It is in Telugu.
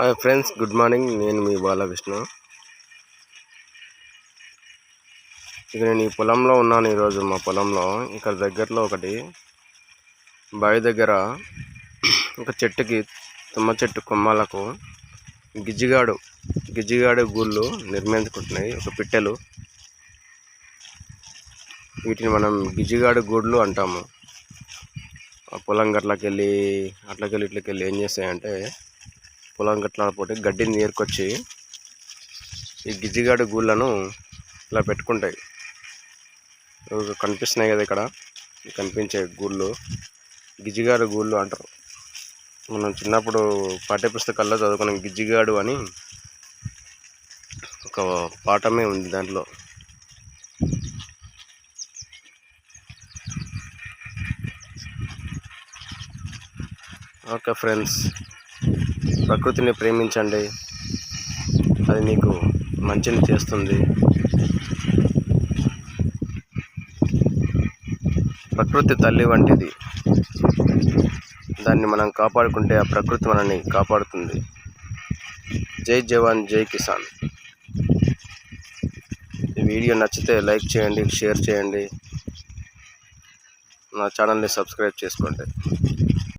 హాయ్ ఫ్రెండ్స్ గుడ్ మార్నింగ్ నేను మీ బాలకృష్ణ. ఇక నేను ఈ పొలంలో ఉన్నాను ఈరోజు. మా పొలంలో ఇక్కడ దగ్గరలో ఒకటి బావి దగ్గర ఒక చెట్టుకి తుమ్మ చెట్టు కొమ్మలకు గిజ్జిగాడు గిజ్జిగాడు గూళ్ళు నిర్మించుకుంటున్నాయి. ఒక పిట్టెలు. వీటిని మనం గిజ్జిగాడు గూళ్ళు అంటాము. ఆ పొలం గట్లకి వెళ్ళి అట్లకెళ్ళి ఇట్లకెళ్ళి ఏం చేస్తాయంటే పొలం గట్ల గడ్డిని ఏరుకొచ్చి ఈ గిజ్జిగాడు గూళ్ళను ఇలా పెట్టుకుంటాయి. కనిపిస్తున్నాయి కదా ఇక్కడ. కనిపించే గూళ్ళు. గిజ్జిగాడు గూళ్ళు అంటారు. మనం చిన్నప్పుడు పాఠ్యపుస్తకాల్లో చదువుకున్న గిజ్జిగాడు అని. ఒక పాఠమే ఉంది దాంట్లో. Okay friends. ప్రకృతిని ప్రేమించండి. అది మీకు మంచిని చేస్తుంది. ప్రకృతి తల్లి వంటిది. దాన్ని మనం కాపాడుకుంటే ఆ ప్రకృతి మనల్ని కాపాడుతుంది. జై జవాన్ జై కిసాన్. ఈ వీడియో నచ్చితే లైక్ చేయండి షేర్ చేయండి. నా ఛానల్ని సబ్స్క్రైబ్ చేసుకోండి.